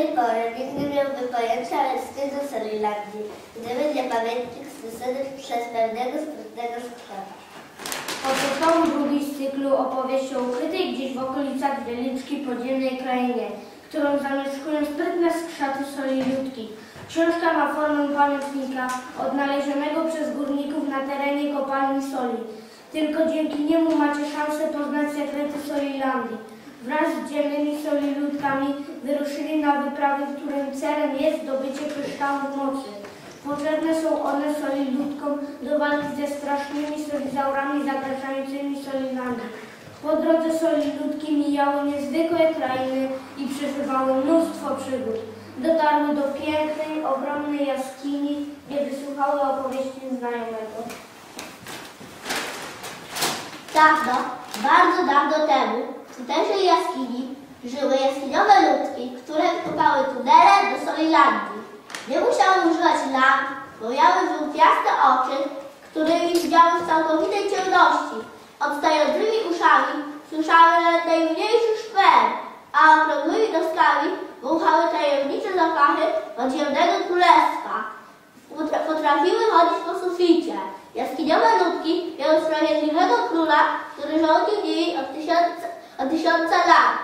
tej pory nikt nie miałby pojęcia o wstydu Solilandii, gdyby nie pamiętnik stosowany przez pewnego sprytnego skrzata. Oto tom drugi z cyklu opowieści o ukrytej gdzieś w okolicach Wieliczki podziemnej krainie, którą zamieszkują sprytne skrzaty solilutki. Książka ma formę pamiętnika odnalezionego przez górników na terenie kopalni soli. Tylko dzięki niemu macie szansę poznać sekrety Solilandii. Wraz z dzielnymi solilutkami wyruszyli na wyprawy, którym celem jest zdobycie kryształów mocy. Potrzebne są one solilutkom do walki ze strasznymi solizaurami zagrażającymi Solilandii. Po drodze solilutki mijały niezwykłe krainy i przeżywały mnóstwo przygód. Dotarły do pięknej, ogromnej jaskini, gdzie wysłuchały opowieści znajomego. Dawno, bardzo dawno temu, w tutejszej jaskini żyły jaskiniowe ludki, które kopały tunele do Solilandii. Nie musiały używać lamp, bo miały żółtiaste oczy, którymi widziały w całkowitej ciemności. Odstającymi uszami słyszały najmniejszy szmer, a okrągłymi noskami wąchały tajemnicze zapachy podziemnego królestwa. Potra- Potrafiły chodzić po suficie. Jaskiniowe ludki miały sprawiedliwego króla, który rządził nimi od tysiąca, od tysiąca lat.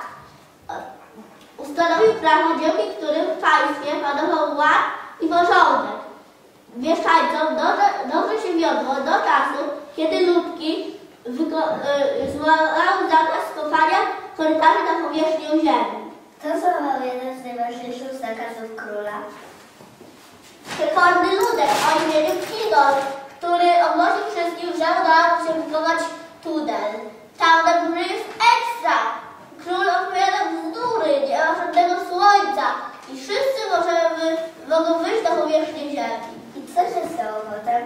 Ustanowił prawo, dzięki którym w państwie panował ład i porządek. Mieszkańcom dobrze, dobrze się wiodło do czasu, kiedy ludki wyko- y, złamały zakaz kopania korytarzy na powierzchnię ziemi. To złamał jeden z najważniejszych zakazów króla. Przekorny ludek o imieniu Kigor, który ogłosił wszystkim, że udało mu się wykonać tunel. Tam na górze jest ekstra. Król opowiada bzdury, nie ma żadnego słońca i wszyscy możemy, mogą wyjść na powierzchnię ziemi. I co się stało potem?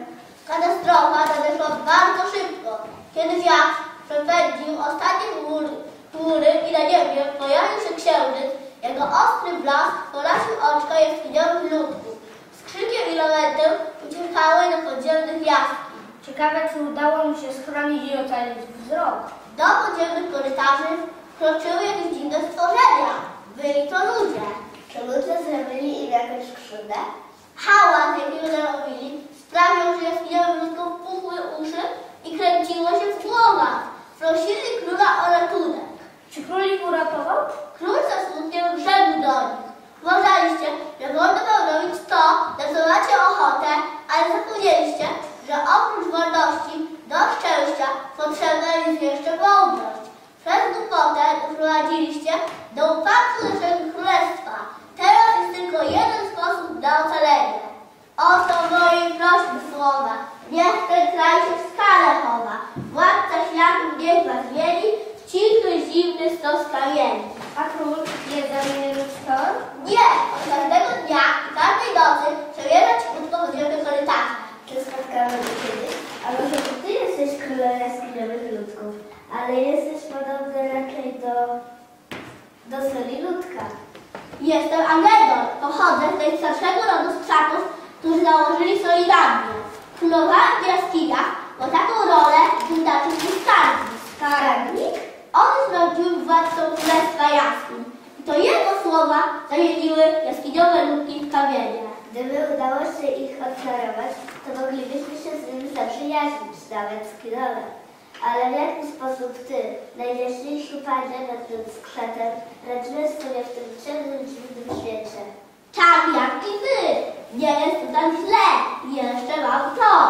Katastrofa nadeszła bardzo szybko, kiedy wiatr przepędził ostatnie chmury, chmury i na niebie pojawił się księżyc. Jego ostry blask porasił oczka jaskiniowych ludków. Z krzykiem i lamentem uciekały do podziemnych jaskiń. Ciekawe, czy udało mu się schronić i ocalić wzrok. Do podziemnych korytarzy kroczyły jakieś dziwne stworzenia. Byli to ludzie. Czy ludzie zrobili im jakąś krzywdę? Hałas, jaki narobili, sprawił, że jaskiniowe ludzkom puchły uszy i kręciło się w głowach. Prosili króla o ratunek. Czy król ich uratował? Król ze smutkiem rzekł do nich. Uważaliście, że wolno wam robić to, na co macie ochotę, ale zapomnieliście, że oprócz wolności do szczęścia potrzebna jest jeszcze mądrość. Przez głupotę doprowadziliście do upadku naszego królestwa. Teraz jest tylko jeden sposób na ocalenie. Oto moje prośby słowa. Niech ten kraj się w skale chowa. Władca światu niech was mieli w cichy, zimny stos kamieni. A król zamieniony w stor? Nie! Od każdego dnia i każdej nocy przemierza ci krótko podziemny korytarz. Czy spotkamy się kiedyś? A może to ty jesteś królem jaskiniowych ludków, ale jesteś podobny raczej do... do soli ludka. Jestem Agedor. Pochodzę z najstarszego rodu skrzatów, którzy założyli Solidandię. Królowałem w jaskiniach, bo taką rolę wyznaczył mi skarbnik. Skarbnik? On prawdziwym władcą Królestwa Jaskiń. I to jego słowa zamieniły jaskiniowe ludki w kamienie. Gdyby udało się ich odczarować, to moglibyśmy się z nimi zaprzyjaźnić, nawet Kirolem. Ale w jaki sposób ty, najjaśniejszy panie nad tym skrzetem, radziłeś sobie w tym ciemnym, dziwnym świecie? Tak jak i wy! Nie jest tu tak źle jeszcze mam to!